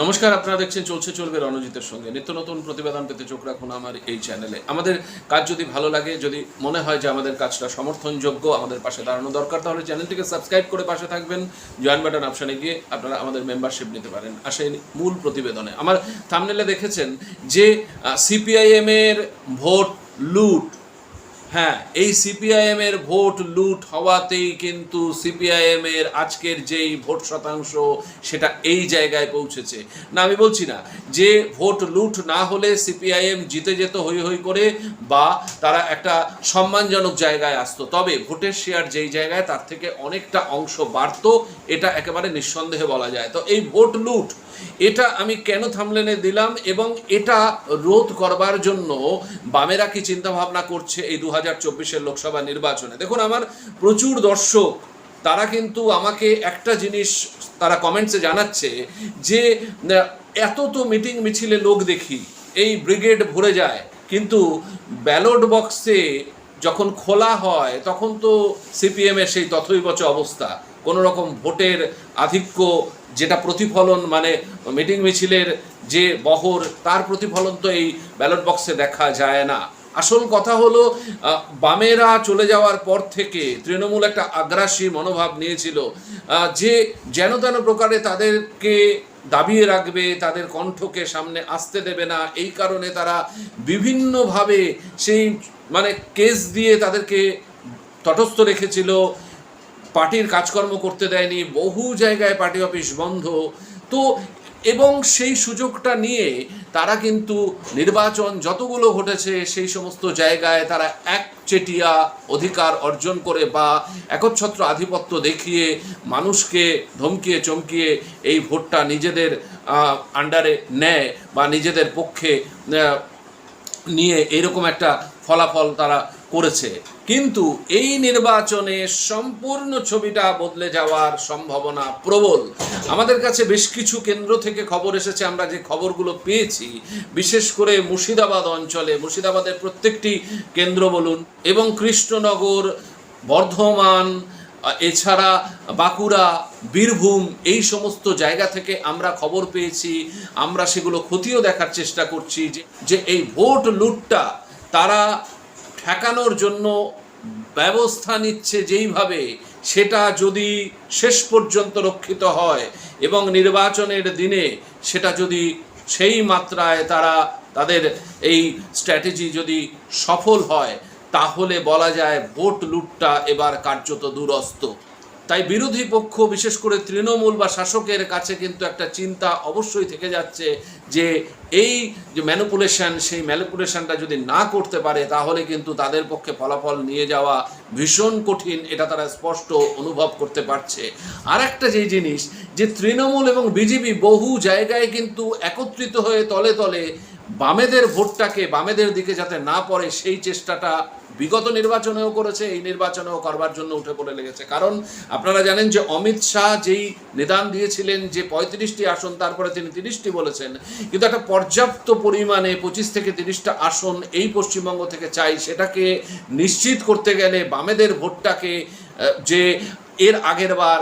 নমস্কার, আপনারা দেখছেন চলছে চলবে রণজিতের সঙ্গে। নিত্য নতুন প্রতিবেদন পেতে চোখ রাখুন আমার এই চ্যানেলে। আমাদের কাজ যদি ভালো লাগে, যদি মনে হয় যে আমাদের কাজটা সমর্থনযোগ্য, আমাদের পাশে দাঁড়ানো দরকার, তাহলে চ্যানেলটিকে সাবস্ক্রাইব করে পাশে থাকবেন। জয়েন বাটন অপশানে গিয়ে আপনারা আমাদের মেম্বারশিপ নিতে পারেন। আসেন মূল প্রতিবেদনে। আমার থামনেলে দেখেছেন যে সিপিআইএম এর ভোট লুট হ্যাঁ এই সিপিআইএম এর ভোট লুট হওয়াতেই কিন্তু সিপিআইএম এর আজকের যেই ভোট শতাংশ সেটা এই জায়গায় পৌঁছেছে। না, আমি বলছি না যে ভোট লুট না হলে সিপিআইএম জিতে যেত হই হই করে বা তারা একটা সম্মানজনক জায়গায় আসতো। তবে ভোটের শেয়ার যেই জায়গায় তার থেকে অনেকটা অংশ বাড়তো এটা একেবারে নিঃসন্দেহে বলা যায়। তো এই ভোট লুট, এটা আমি কেন থামলেনে দিলাম এবং এটা রোধ করবার জন্য বামেরা কি চিন্তা ভাবনা করছে এই দু হাজার চব্বিশের লোকসভা নির্বাচনে? দেখুন, আমার প্রচুর দর্শক, তারা কিন্তু আমাকে একটা জিনিস তারা কমেন্টসে জানাচ্ছে যে এত তো মিটিং মিছিলে লোক দেখি, এই ব্রিগেড ভরে যায়, কিন্তু ব্যালট বক্সে যখন খোলা হয়, তখন তো সিপিএমের সেই তথৈবচ অবস্থা। কোনো রকম ভোটের আধিক্য, যেটা প্রতিফলন মানে মিটিং মিছিলের যে বহর, তার প্রতিফলন তো এই ব্যালট বক্সে দেখা যায় না। আসল কথা হলো বামেরা চলে যাওয়ার পর থেকে তৃণমূল একটা আগ্রাসী মনোভাব নিয়েছিল যে যেন তেন প্রকারে তাদেরকে দাবিয়ে রাখবে, তাদের কণ্ঠকে সামনে আসতে দেবে না। এই কারণে তারা বিভিন্নভাবে সেই মানে কেস দিয়ে তাদেরকে তটস্থ রেখেছিল। পার্টির কাজকর্ম করতে দেয়নি, বহু জায়গায় পার্টি অফিস বন্ধ। তো এবং সেই সুযোগটা নিয়ে তারা কিন্তু নির্বাচন যতগুলো ঘটেছে, সেই সমস্ত জায়গায় তারা একচেটিয়া অধিকার অর্জন করে বা একচ্ছত্র আধিপত্য দেখিয়ে মানুষকে ধমকিয়ে চমকিয়ে এই ভোটটা নিজেদের আন্ডারে নেয় বা নিজেদের পক্ষে নিয়ে এরকম একটা ফলাফল তারা করেছে। কিন্তু এই নির্বাচনে সম্পূর্ণ ছবিটা বদলে যাওয়ার সম্ভাবনা প্রবল। আমাদের কাছে বেশ কিছু কেন্দ্র থেকে খবর এসেছে, আমরা যে খবরগুলো পেয়েছি, বিশেষ করে মুর্শিদাবাদ অঞ্চলে। মুর্শিদাবাদের প্রত্যেকটি কেন্দ্র বলুন এবং কৃষ্ণনগর, বর্ধমান, এছাড়া বাঁকুড়া, বীরভূম, এই সমস্ত জায়গা থেকে আমরা খবর পেয়েছি। আমরা সেগুলো খতিয়ে দেখার চেষ্টা করছি যে এই ভোট লুটটা তারা ঠেকানোর জন্য ব্যবস্থা নিচ্ছে যেইভাবে, সেটা যদি শেষ পর্যন্ত রক্ষিত হয় এবং নির্বাচনের দিনে সেটা যদি সেই মাত্রায় তারা তাদের এই স্ট্র্যাটেজি যদি সফল হয়, তাহলে বলা যায় ভোট লুটটা এবার কার্যত দূরস্থ তাই বিরোধী পক্ষ, বিশেষ করে তৃণমূল বা শাসকের কাছে কিন্তু একটা চিন্তা অবশ্যই থেকে যাচ্ছে যে এই যে ম্যানুপুলেশন সেই ম্যানুপুলেশনটা যদি না করতে পারে, তাহলে কিন্তু তাদের পক্ষে ফলাফল নিয়ে যাওয়া ভীষণ কঠিন, এটা তারা স্পষ্ট অনুভব করতে পারছে। আর একটা যেই জিনিস, যে তৃণমূল এবং বিজেপি বহু জায়গায় কিন্তু একত্রিত হয়ে তলে তলে বামেদের ভোটটাকে বামেদের দিকে যাতে না পড়ে, সেই চেষ্টাটা বিগত নির্বাচনেও করেছে, এই নির্বাচনেও করবার জন্য উঠে পড়ে লেগেছে। কারণ আপনারা জানেন যে অমিত শাহ যেই নিদান দিয়েছিলেন, যে পঁয়ত্রিশটি আসন, তারপরে তিনি তিরিশটি বলেছেন। কিন্তু একটা পর্যাপ্ত পরিমাণে পঁচিশ থেকে তিরিশটা আসন এই পশ্চিমবঙ্গ থেকে চাই, সেটাকে নিশ্চিত করতে গেলে বামেদের ভোটটাকে যে এর আগের বার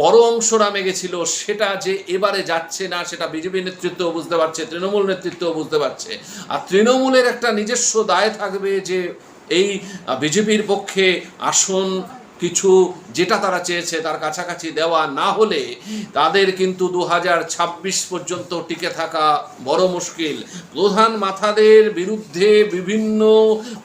বড় অংশ নামে গেছিল, সেটা যে এবারে যাচ্ছে না, সেটা বিজেপি নেতৃত্ব বুঝতে পারছে, তৃণমূল নেতৃত্ব বুঝতে পারছে। আর তৃণমূলের একটা নিজস্ব দায় থাকবে যে এই বিজেপির পক্ষে আসন কিছু যেটা তারা চেয়েছে তার কাছাকাছি দেওয়া না হলে তাদের কিন্তু দু হাজার ছাব্বিশ পর্যন্ত টিকে থাকা বড় মুশকিল। প্রধান মাথাদের বিরুদ্ধে বিভিন্ন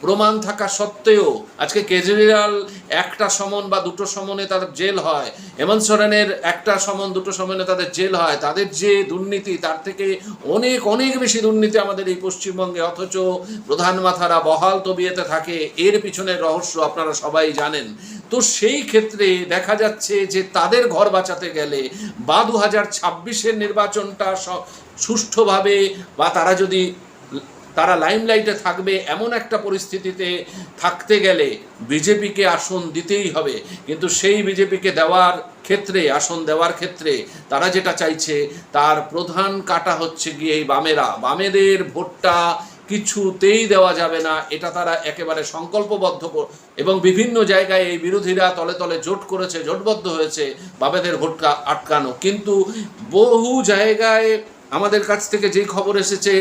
প্রমাণ থাকা সত্ত্বেও আজকে কেজরিওয়াল একটা সমন বা দুটো সমনে তাদের জেল হয়। হেমন্ত সোরেনের একটা সমন, দুটো সমনে তাদের জেল হয়। তাদের যে দুর্নীতি, তার থেকে অনেক অনেক বেশি দুর্নীতি আমাদের এই পশ্চিমবঙ্গে। অথচ প্রধান মাথারা বহাল তবিয়েতে থাকে। এর পিছনের রহস্য আপনারা সবাই জানেন। তো সেই ক্ষেত্রে দেখা যাচ্ছে যে তাদের ঘর বাঁচাতে গেলে বা দু হাজার ছাব্বিশের নির্বাচনটা সুষ্ঠুভাবে বা তারা যদি তারা লাইমলাইটে থাকবে এমন একটা পরিস্থিতিতে থাকতে গেলে বিজেপিকে আসন দিতেই হবে। কিন্তু সেই বিজেপিকে দেওয়ার ক্ষেত্রে, আসন দেওয়ার ক্ষেত্রে তারা যেটা চাইছে, তার প্রধান কাটা হচ্ছে গিয়ে এই বামেরা। বামেদের ভোটটা কিছুতেই দেওয়া যাবে না। এটা তারা একেবারে সংকল্পবদ্ধ এবং বিভিন্ন জায়গায় এই বিরোধীরা তলে তলে জোট করেছে, জোটবদ্ধ হয়েছে বাবেদের ভোটটা আটকানো। কিন্তু বহু জায়গায় আমাদের কাছ থেকে যে খবর এসেছে,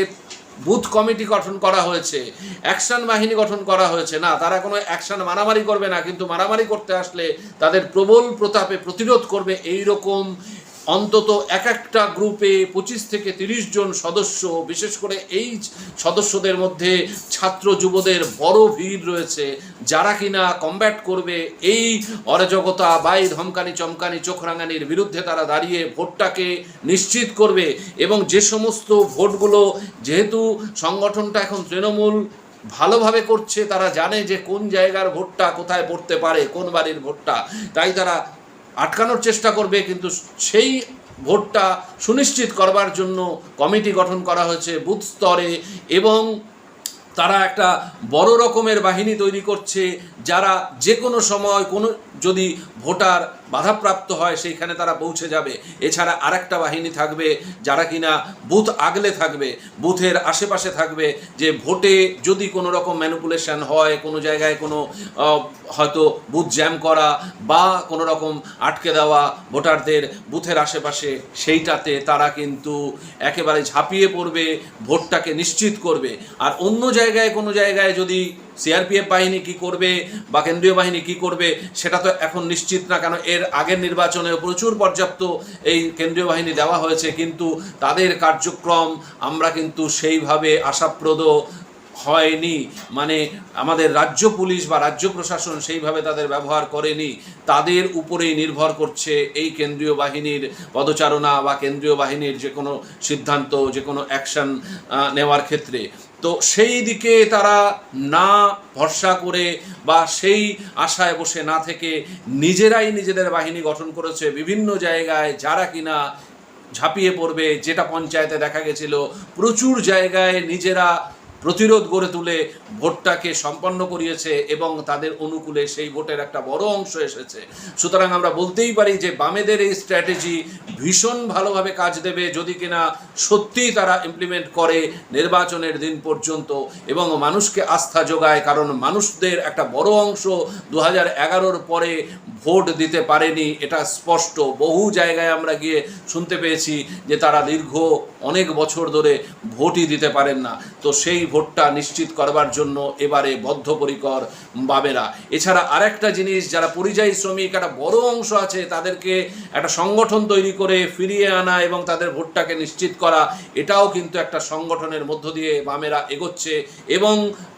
বুথ কমিটি গঠন করা হয়েছে, অ্যাকশন বাহিনী গঠন করা হয়েছে। না, তারা কোনো অ্যাকশন মারামারি করবে না, কিন্তু মারামারি করতে আসলে তাদের প্রবল প্রতাপে প্রতিরোধ করবে। এই রকম অন্তত এক একটা গ্রুপে পঁচিশ থেকে তিরিশ জন সদস্য, বিশেষ করে এই সদস্যদের মধ্যে ছাত্র যুবদের বড় ভিড় রয়েছে। যারা কিনা কমব্যাট করবে, এই অরাজকতা বাই ধমকানি চমকানি চোখরাঙানির বিরুদ্ধে তারা দাঁড়িয়ে ভোটটাকে নিশ্চিত করবে এবং যে সমস্ত ভোটগুলো, যেহেতু সংগঠনটা এখন তৃণমূল, ভালোভাবে করছে, তারা জানে যে কোন জায়গার ভোটটা কোথায় পড়তে পারে, কোন বাড়ির ভোটটা। তাই তারা আটকানোর চেষ্টা করবে, কিন্তু সেই ভোটটা সুনিশ্চিত করবার জন্য কমিটি গঠন করা হয়েছে বুথ স্তরে এবং তারা একটা বড় রকমের বাহিনী তৈরি করছে, যারা যে কোনো সময় কোনো যদি ভোটার বাধাপ্রাপ্ত হয়, সেইখানে তারা পৌঁছে যাবে। এছাড়া আরেকটা বাহিনী থাকবে যারা কিনা বুথ আগলে থাকবে, বুথের আশেপাশে থাকবে, যে ভোটে যদি কোনো রকম ম্যানিপুলেশন হয়, কোনো জায়গায় কোনো হয়তো বুথ জ্যাম করা বা কোনো রকম আটকে দেওয়া ভোটারদের বুথের আশেপাশে, সেইটাতে তারা কিন্তু একেবারে ঝাঁপিয়ে পড়বে, ভোটটাকে নিশ্চিত করবে। আর অন্য জায়গায় কোনো জায়গায় যদি সিআরপিএফ বাহিনী কি করবে বা কেন্দ্রীয় বাহিনী কি করবে, সেটা তো এখন নিশ্চিত না, কেন এর আগের নির্বাচনে প্রচুর পর্যাপ্ত এই কেন্দ্রীয় বাহিনী দেওয়া হয়েছে, কিন্তু তাদের কার্যক্রম আমরা কিন্তু সেইভাবে আশাপ্রদ হয়নি। মানে আমাদের রাজ্য পুলিশ বা রাজ্য প্রশাসন সেইভাবে তাদের ব্যবহার করেনি। তাদের উপরেই নির্ভর করছে এই কেন্দ্রীয় বাহিনীর পদচারণা বা কেন্দ্রীয় বাহিনীর যে কোনো সিদ্ধান্ত, যে কোনো অ্যাকশন নেওয়ার ক্ষেত্রে। তো সেই দিকে তারা না ভরসা করে বা সেই আশায় বসে না থেকে নিজেরাই নিজেদের বাহিনী গঠন করেছে বিভিন্ন জায়গায়, যারা কিনা ঝাঁপিয়ে পড়বে, যেটা পঞ্চায়েতে দেখা গেছিল, প্রচুর জায়গায় নিজেরা প্রতিরোধ গড়ে তুলে ভোটটাকে সম্পন্ন করিয়েছে এবং তাদের অনুকূলে সেই ভোটের একটা বড় অংশ এসেছে। সুতরাং আমরা বলতেই পারি যে বামেদের এই স্ট্র্যাটেজি ভীষণ ভালোভাবে কাজ দেবে। যদি কিনা সত্যিই তারা ইমপ্লিমেন্ট করে নির্বাচনের দিন পর্যন্ত এবং মানুষকে আস্থা যোগায়, কারণ মানুষদের একটা বড় অংশ দু হাজার পরে ভোট দিতে পারেনি, এটা স্পষ্ট। বহু জায়গায় আমরা গিয়ে শুনতে পেয়েছি যে তারা দীর্ঘ অনেক বছর ধরে ভোটই দিতে পারেন না। তো সেই ভোটটা নিশ্চিত করবার জন্য এবারে বদ্ধপরিকর বাবেরা এছাড়া আরেকটা জিনিস, যারা পরিযায়ী শ্রমিক, একটা বড় অংশ আছে, তাদেরকে একটা সংগঠন তৈরি করে ফিরিয়ে আনা এবং তাদের ভোটটাকে নিশ্চিত করা, এটাও কিন্তু একটা সংগঠনের মধ্য দিয়ে বামেরা এগোচ্ছে এবং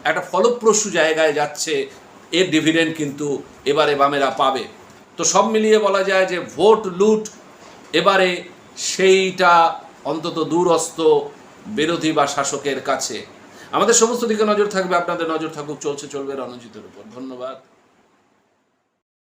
একটা ফলপ্রসূ জায়গায় যাচ্ছে। এর ডিভিডেন্ড কিন্তু এবারে বামেরা পাবে। তো সব মিলিয়ে বলা যায় যে ভোট লুট এবারে সেইটা অন্তত দূরস্থ বিরোধী বা শাসকের কাছে। আমাদের সমস্ত দিকে নজর থাকবে, আপনাদের নজর থাকুক, চলছে, চলবে রণজিতের উপর। ধন্যবাদ।